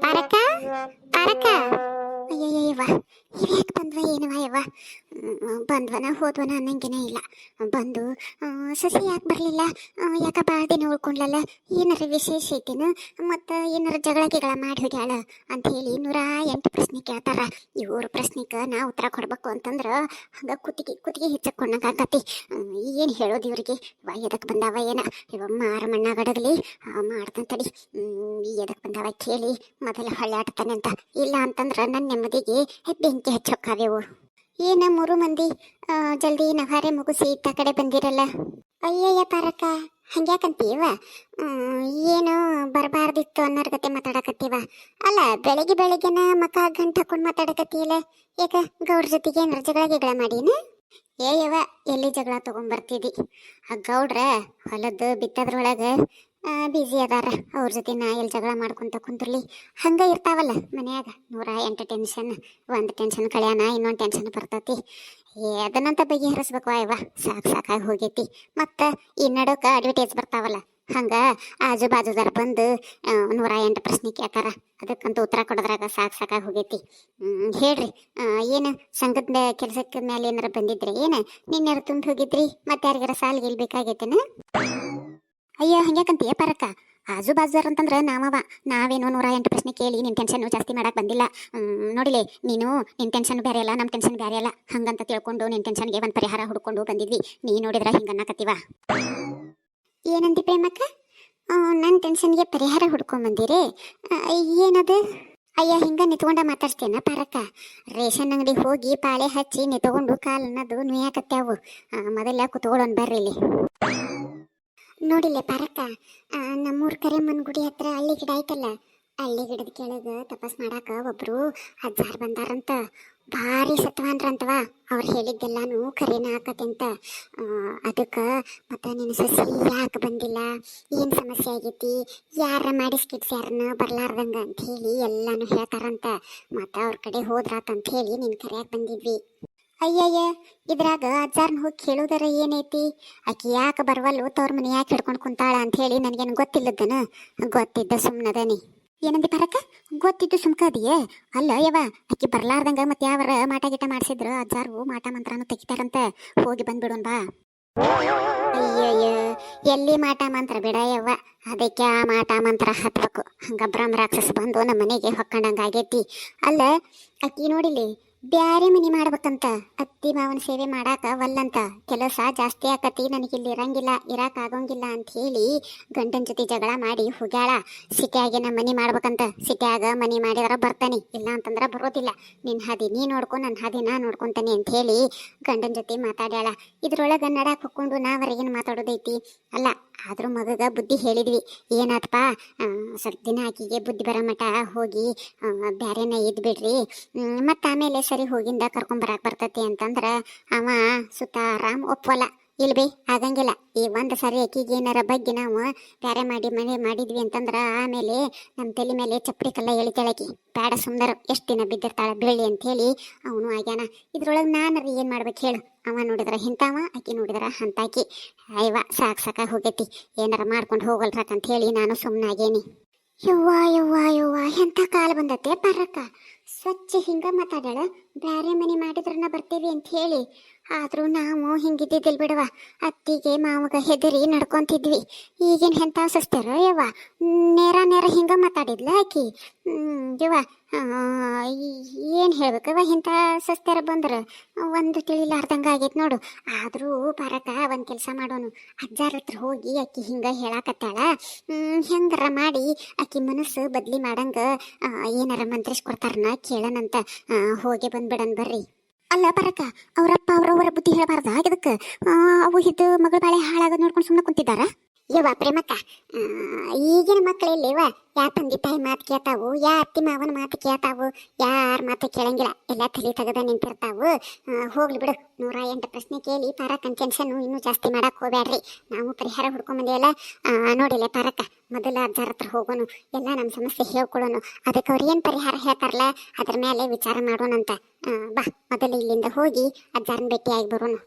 பறக்க? பறக்க? ಅಯ್ಯಯ್ಯವ್ವ ಇವ್ಯಾಕೆ ಬಂದ್ವ ಏನವ ಯವ್ವ ಬಂದ್ವನ, ಹೋದ್ವನ ಅನ್ನಂಗೆನೇ ಇಲ್ಲ. ಬಂದು ಸಸಿ ಯಾಕೆ ಬರಲಿಲ್ಲ? ಯಾಕ ಭಾಳ ದಿನ ಉಳ್ಕೊಂಡ್ಲಲ್ಲ? ಏನಾರ ವಿಶೇಷ ಐತೇನು? ಮತ್ತು ಏನಾರ ಜಗಳ ಗಿಗಳ ಮಾಡಿ ಹೋಗ್ಯಾಳ ಅಂತ ಹೇಳಿ ನೂರ ಎಂಟು ಪ್ರಶ್ನೆ ಕೇಳ್ತಾರ. ಇವ್ರ ಪ್ರಶ್ನೆಗೆ ನಾ ಉತ್ತರ ಕೊಡ್ಬೇಕು ಅಂತಂದ್ರೆ ಹಂಗ ಕುತ್ತಿಗೆ ಕುತ್ತಿಗೆ ಹೆಚ್ಚಕೊಂಡಂಗಾಗತಿ ಏನು ಹೇಳೋದು ಇವ್ರಿಗೆ? ವಾ ಎದಕ್ಕೆ ಬಂದಾವ ಏನ? ಇವ ಮಾರ ಮಣ್ಣಾಗಡಗಲಿ ಮಾಡ್ತಂತಡಿ ತಡಿ. ಎದಕ್ಕೆ ಬಂದಾವ ಕೇಳಿ, ಮೊದಲ ಹೊಳ್ಳೆ ಆಡ್ತಾನೆ ಅಂತ. ಇಲ್ಲ ಅಂತಂದ್ರೆ ನನ್ನ ನೆಮ್ಮದಿಗೆ ಬೆಂಕಿ ಹಚ್ಚೋಕ್ಕಾವೆವು ಏನ ಮೂರು ಮಂದಿ ಜಲ್ದಿ ನವಾರೆ ಮುಗಿಸಿ ಇತ್ತ ಕಡೆ ಬಂದಿರಲ್ಲ. ಅಯ್ಯಯ್ಯ ಪಾರಕ್ಕ ಹಂಗ್ಯಾಕಂತೀವ? ಏನು ಬರಬಾರ್ದಿತ್ತು ಅನ್ನೋರ್ ಗತೆ ಮಾತಾಡಕತ್ತೀವ? ಅಲ್ಲ, ಬೆಳಗ್ಗೆ ಬೆಳಗ್ಗೆನ ಮಕ ಗಂಟು ಹಾಕೊಂಡು ಮಾತಾಡಕತ್ತೀಲ ಯಾಕ ಗೌಡ್ರ ಜೊತೆಗೆ ಏನಾರ ಜಗಳ ಗಿಗಳ ಮಾಡೀನ ಏಯವ ಎಲ್ಲಿ ಜಗಳ ತಗೊಂಡ್ಬರ್ತಿದಿ ಆ ಗೌಡ್ರ ಹೊಲದ್ದು ಬಿತ್ತದ್ರೊಳಗೆ ಬ್ಯುಸಿ ಅದಾರ. ಅವ್ರ ಜೊತೆ ನಾ ಎಲ್ಲಿ ಜಗಳ ಮಾಡ್ಕೊಂತ ಕುಂದ್ರಲಿ. ಹಂಗೆ ಇರ್ತಾವಲ್ಲ ಮನ್ಯಾಗ. ನೂರ ಎಂಟು ಟೆನ್ಷನ್ ಒಂದು ಟೆನ್ಷನ್ ಕಳ್ಯಾನ, ಇನ್ನೊಂದು ಟೆನ್ಷನ್ ಬರ್ತೈತಿ. ಏ, ಅದನ್ನಂತ ಬಗೆಹರಿಸ್ಬೇಕು ಅಯ್ಯವ ಸಾಕು ಸಾಕಾಗಿ ಹೋಗೈತಿ. ಮತ್ತು ಈ ನಡೋಕೆ ಅಡ್ವರ್ಟೈಸ್ ಬರ್ತಾವಲ್ಲ, ಹಂಗೆ ಆಜು ಬಾಜುದಾರ ಬಂದು ನೂರ ಎಂಟು ಪ್ರಶ್ನೆ ಕೇಳ್ತಾರ. ಅದಕ್ಕಂತೂ ಉತ್ತರ ಕೊಡೋದ್ರಾಗ ಸಾಕು ಸಾಕಾಗಿ ಹೋಗೈತಿ. ಹೇಳ್ರಿ. ಏನು ಸಂಘದ ಕೆಲಸಕ್ಕೆ ಮೇಲೆ ಏನಾರ ಬಂದಿದ್ರಿ ಏನು? ನಿನ್ನೆ ತುಂಬ ಹೋಗಿದ್ರಿ ಮತ್ತೆ ಯಾರಿಗಾರ ಸಾಲಿಗೆ ಗೆಲ್ಬೇಕಾಗೈತೇನ ಅಯ್ಯೋ ಹಂಗ್ಯಾಕಂತೀಯ ಪರಕ್ಕ ಆಜು ಬಾಜಾರ್ ಅಂತಂದ್ರೆ ನಾವವ. ನಾವೇನೋ ನೂರ ಎಂಟು ಪ್ರಶ್ನೆ ಕೇಳಿ ನಿನ್ನ ಟೆನ್ಷನ್ ಜಾಸ್ತಿ ಮಾಡಕ್ ಬಂದಿಲ್ಲ. ನೋಡಿಲೆ ನೀನು ನಿನ್ನ ಟೆನ್ಷನ್ ಬೇರೆ ಅಲ್ಲ ನಮ್ಮ ಟೆನ್ಷನ್ ಬೇರೆ ಅಲ್ಲ. ಹಂಗಂತ ತಿಳ್ಕೊಂಡು ನಿನ್ನ ಟೆನ್ಷನ್ಗೆ ಒಂದು ಪರಿಹಾರ ಹುಡ್ಕೊಂಡು ಬಂದಿದ್ವಿ. ನೀ ನೋಡಿದ್ರೆ ಹಿಂಗನ್ನಕತ್ತೀವ ಏನಂದಿ ಪ್ರೇಮಕ್ಕ? ನನ್ನ ಟೆನ್ಷನ್ಗೆ ಪರಿಹಾರ ಹುಡ್ಕೊಂಡ್ ಬಂದಿರಿ? ಆ, ಏನದು? ಅಯ್ಯ ಹಿಂಗ ನಿತ್ಕೊಂಡ ಮಾತಾಡ್ತೇನ ಪಾರಕ್ಕ ರೇಷನ್ ಅಂಗಡಿ ಹೋಗಿ ಪಾಳೆ ಹಚ್ಚಿ ನಿತ್ಕೊಂಡು ಕಾಲನ್ನದು ನುಯ್ಯಾಕತ್ಯಾವು. ಮೊದಲ ಕುತ್ಕೊಳ್ಳೋನ್ ಬರ್ರಿ ಇಲ್ಲಿ. ನೋಡಿಲ್ಲ ಪಾರಕ್ಕ ನಮ್ಮೂರ ಕರೆಮ್ಮನ ಗುಡಿ ಹತ್ರ ಹಳ್ಳಿ ಗಿಡ ಐತಲ್ಲ, ಹಳ್ಳಿ ಗಿಡದ ಕೆಳಗೆ ತಪಾಸ್ ಮಾಡಾಕ ಒಬ್ರು ಅಜ್ಜಾರ್ ಬಂದಾರಂತ. ಭಾರಿ ಸತ್ವಾನ್ರಂತವ, ಅವ್ರು ಹೇಳಿದ್ದೆಲ್ಲಾನು ಕರೆನ ಹಾಕತ್ತಂತ ಅದಕ್ಕೆ, ಮತ್ತೆ ನಿನ್ನ ಸಸಿ ಯಾಕೆ ಬಂದಿಲ್ಲ? ಏನು ಸಮಸ್ಯೆ ಆಗೈತಿ? ಯಾರ ಮಾಡಿಸ್ಕಿಟ್ಸ್ ಯಾರನ್ನ ಬರ್ಲಾರ್ದಂಗ ಅಂತ ಹೇಳಿ ಎಲ್ಲಾನು ಹೇಳ್ತಾರಂತ. ಮತ್ತೆ ಅವ್ರ ಕಡೆ ಹೋದ್ರಾತಂತ ಹೇಳಿ ನಿನ್ ಕರೆಯಾಕೆ ಬಂದಿದ್ವಿ. ಅಯ್ಯಯ್ಯ, ಇದ್ರಾಗ ಅಜ್ಜಾರ್ನ ಹೋಗಿ ಕೇಳೋದರ ಏನೈತಿ? ಆಕಿ ಯಾಕೆ ಬರವಲ್ಲು, ತವ್ರ ಮನೆ ಯಾಕೆ ಹಿಡ್ಕೊಂಡು ಕುಂತಾಳ ಅಂತ ಹೇಳಿ ನನಗೇನು ಗೊತ್ತಿಲ್ಲದನ ಗೊತ್ತಿದ್ದ ಸುಮ್ಮನದನಿ ಏನಂದಿ ಬರಕ ಗೊತ್ತಿದ್ದು ಸುಮ್ಕದಿಯೇ ಅಲ್ಲ ಯವ ಆಕಿ ಬರ್ಲಾರ್ದಂಗ ಮತ್ತೆ ಯಾವರ ಮಾಟ ಗಿಟ ಮಾಡ್ಸಿದ್ರು? ಅಜ್ಜಾರು ಮಾಟ ಮಂತ್ರನು ತೆಗಿತಾರಂತ ಹೋಗಿ ಬಂದ್ಬಿಡೋನ್ ಬಾ. ಅಯ್ಯಯ್ಯ, ಎಲ್ಲಿ ಮಾಟ ಮಂತ್ರ ಬಿಡ ಯವ್ವ? ಅದಕ್ಕೆ ಆ ಮಾಟ ಮಂತ್ರ ಹತ್ಬೇಕು. ಹಂಗ ಬ್ರಹ್ಮ ರಾಕ್ಷಸ ಬಂದು ನಮ್ಮ ಮನೆಗೆ ಹೊಕ್ಕಂಡಂಗ ಆಗೈತಿ ಅಲ್ಲ ಅಕ್ಕಿ ನೋಡಿಲಿ ಬ್ಯಾರೆ ಮನಿ ಮಾಡ್ಬೇಕಂತ ಅತ್ತಿ ಮಾವನ ಸೇವೆ ಮಾಡಾಕ ವಲ್ಲಂತ. ಕೆಲಸ ಜಾಸ್ತಿ ಆಕತಿ, ನನಗಿಲ್ಲಿ ಇರಂಗಿಲ್ಲ ಇರಾಕ್ ಆಗೋಂಗಿಲ್ಲ ಅಂತ ಹೇಳಿ ಗಂಡನ ಜೊತೆ ಜಗಳ ಮಾಡಿ ಹೋಗ್ಯಾಳ. ಸಿಟಿಯಾಗೆ ನಮ್ಮ ಮನಿ ಮಾಡ್ಬೇಕಂತ ಸಿಟಿಯಾಗ ಮನಿ ಮಾಡಿದ್ರ ಬರ್ತಾನೆ. ಇಲ್ಲ ಅಂತಂದ್ರ ಬರೋದಿಲ್ಲ. ನಿನ್ನ ಹದಿ ನೀ ನೋಡ್ಕೊ ನನ್ನ ಹದಿ ನಾ ನೋಡ್ಕೊಂತಾನೆ ಅಂತ ಹೇಳಿ ಗಂಡನ ಜೊತೆ ಮಾತಾಡ್ಯಾಳ. ಇದ್ರೊಳಗ ನಡಾಕ್ ಹೊಕ್ಕೊಂಡು ನಾವರೆಗೇನು ಮಾತಾಡೋದೈತಿ. ಅಲ್ಲ, ಆದ್ರೂ ಮಗಗ ಬುದ್ಧಿ ಹೇಳಿದ್ವಿ. ಏನಾತಪ್ಪ ಸ್ವಲ್ಪ ದಿನ ಆಕಿಗೆ ಬುದ್ಧಿ ಬರೋ ಮಠ ಹೋಗಿ ಬ್ಯಾರೆನ ಇದ್ಬಿಡ್ರಿ. ಮತ್ತು ಆಮೇಲೆ ಸರಿ ಹೋಗಿಂದ ಕರ್ಕೊಂಬರಾಕ್ ಬರ್ತತಿ ಅಂತಂದ್ರ ಅವ ಸುತ್ತ ಆರಾಮ್ ಒಪ್ಪಲ್ಲ ಇಲ್ಬಿ ಆಗಂಗಿಲ್ಲ. ಈ ಒಂದ್ ಸರಿ ಅಕ್ಕಿಗೆ ಏನಾರ ಬಗ್ಗೆ ನಾವು ಬ್ಯಾರೆ ಮಾಡಿ ಮನೆ ಮಾಡಿದ್ವಿ ಅಂತಂದ್ರ ಆಮೇಲೆ ನಮ್ಮ ತಲೆ ಮೇಲೆ ಚಪ್ಪಡಿ ಕಲ್ಲ ಎಳಿತಾಳಕಿ ಬೇಡ ಸುಂದರ ಎಷ್ಟು ದಿನ ಬಿದ್ದಿರ್ತಾಳ ಬೀಳಿ ಅಂತ ಹೇಳಿ ಅವನು ಆಗ್ಯಾನ. ಇದ್ರೊಳಗೆ ನಾನು ಏನು ಮಾಡ್ಬೇಕು ಹೇಳು. ಅವ ನೋಡಿದ್ರ ಹಿಂತಾವ ಆಕಿ ನೋಡಿದ್ರ ಹಂತಾಕಿ. ಅಯ್ಯವ ಸಾಕ್ ಸಾಕ ಹೋಗೈತಿ. ಏನಾರ ಮಾಡ್ಕೊಂಡು ಹೋಗಲ್ರಕ್ ಅಂತ ಹೇಳಿ ನಾನು ಸುಮ್ಮನಾಗೇನಿ ಯವ್ವ ಯವ್ವ ಯವ್ವ ಎಂಥ ಕಾಲ ಬಂದತ್ತೆ ಪರಕ್ಕ ಸ್ವಚ್ಛ ಹಿಂಗ ಮಾತಾಡಳ ಬ್ಯಾರೆ ಮನೆ ಮಾಡಿದ್ರನ್ನ ಬರ್ತೀವಿ ಅಂತ ಹೇಳಿ. ಆದ್ರೂ ನಾವು ಹಿಂಗಿದ್ದಿದ್ದಿಲ್ ಬಿಡವ ಅತ್ತಿಗೆ ಮಾವಗ ಹೆದರಿ ನಡ್ಕೊಂತಿದ್ವಿ. ಈಗಿನ ಎಂಥ ಸಸ್ತಾರ ಯವ್ವ? ನೇರ ನೇರ ಹಿಂಗ ಮಾತಾಡಿದ್ಲ ಆಕಿ. ಯವ್ವ ಏನು ಹೇಳ್ಬೇಕವ ಇಂಥ ಸಸ್ತಾರ ಬಂದ್ರ? ಒಂದು ತಿಳಿಲಾರ್ದಂಗ ಆಗೈತೆ ನೋಡು. ಆದ್ರೂ ಬರಕ ಒಂದು ಕೆಲಸ ಮಾಡೋನು. ಅಜ್ಜಾರ ಹತ್ರ ಹೋಗಿ ಆಕಿ ಹಿಂಗ ಹೇಳಾಕತ್ತಾಳ. ಹೆಂಗಾರ ಮಾಡಿ ಆಕಿ ಮನಸ್ಸು ಬದ್ಲಿ ಮಾಡಂಗ ಏನಾರ ಮಂತ್ರಿಸ್ ಕೊಡ್ತಾರನ ಕೇಳನಂತ ಹೋಗಿ ಬಂದ್ಬಿಡನ್ ಬರ್ರಿ. ಅಲ್ಲ ಬರಕ ಅವರಪ್ಪ ಅವರವರ ಬುದ್ಧಿ ಹೇಳಬಾರ್ದ ಇದಕ್ಕೆ? ಅವು ಇದ್ದು ಮಗಳ ಬಾಳೆ ಹಾಳಾಗೋದು ನೋಡ್ಕೊಂಡು ಸುಮ್ಮನೆ ಕುಂತಿದ್ದಾರ? ಯವ್ವ ಪ್ರೇಮಕ್ಕ ಈಗಿನ ಮಕ್ಕಳು ಎಲ್ಲಿವ? ಯಾ ತಂದೆ ತಾಯಿ ಮಾತು ಕೇಳ್ತಾವು ಯಾ ಅತ್ತಿ ಮಾವನ ಮಾತು ಕೇಳ್ತಾವು ಯಾರ ಮಾತು ಕೇಳಂಗಿಲ್ಲ. ಎಲ್ಲ ತಲೆ ತೆಗೆದ ನಿಂತಿರ್ತಾವು. ಹೋಗ್ಲಿ ಬಿಡು. ನೂರ ಎಂಟು ಪ್ರಶ್ನೆ ಕೇಳಿ ಪಾರ ಟೆನ್ಷನ್ ಇನ್ನೂ ಜಾಸ್ತಿ ಮಾಡಕ್ ಹೋಗ್ಬೇಡ್ರಿ ನಾವು ಪರಿಹಾರ ಹುಡ್ಕೊಂಡ್ ಬಂದೇವಲ್ಲ ಆ, ನೋಡಿಲ್ಲ ಪಾರಕ್ಕ ಮೊದಲ ಅಜ್ಜಾರ ಹತ್ರ ಹೋಗೋನು ಎಲ್ಲ ನಮ್ಮ ಸಮಸ್ಯೆ ಹೇಳ್ಕೊಳ್ಳೋನು ಅದಕ್ಕೆ ಅವ್ರು ಏನು ಪರಿಹಾರ ಹೇಳ್ತಾರಲ್ಲ ಅದ್ರ ಮೇಲೆ ವಿಚಾರ ಮಾಡೋಣಂತ. ಬಾ ಮೊದಲು ಇಲ್ಲಿಂದ ಹೋಗಿ ಅಜ್ಜಾರನ ಭೇಟಿಯಾಗಿ ಬರೋನು.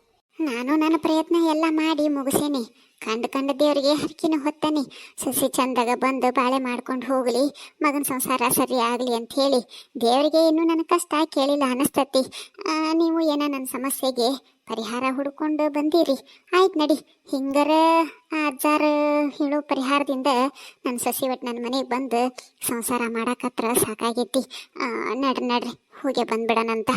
ನಾನು ನನ್ನ ಪ್ರಯತ್ನ ಎಲ್ಲ ಮಾಡಿ ಮುಗಿಸೇನಿ. ಕಂಡು ಕಂಡ ದೇವರಿಗೆ ಹರಕಿನ ಹೊತ್ತಾನೆ. ಸಸಿ ಚಂದಾಗ ಬಂದು ಬಾಳೆ ಮಾಡ್ಕೊಂಡು ಹೋಗಲಿ, ಮಗನ ಸಂಸಾರ ಸರಿ ಆಗಲಿ ಅಂತ ಹೇಳಿ. ದೇವರಿಗೆ ಇನ್ನೂ ನನ್ನ ಕಷ್ಟ ಕೇಳಿಲ್ಲ ಅನಿಸ್ತತಿ. ನೀವು ಏನೋ ನನ್ನ ಸಮಸ್ಯೆಗೆ ಪರಿಹಾರ ಹುಡ್ಕೊಂಡು ಬಂದಿರಿ. ಆಯ್ತು ನಡಿ. ಹಿಂಗರ ಅಜ್ಜಾರ ಹೇಳೋ ಪರಿಹಾರದಿಂದ ನನ್ನ ಸಸಿ ಒಟ್ಟು ನನ್ನ ಮನೆಗೆ ಬಂದು ಸಂಸಾರ ಮಾಡಕತ್ರ ಸಾಕಾಗೈತಿ. ನಡ್ರಿ ನಡ್ರಿ. ಹೋಗಿ ಬಂದ್ಬಿಡೋಣಂತ.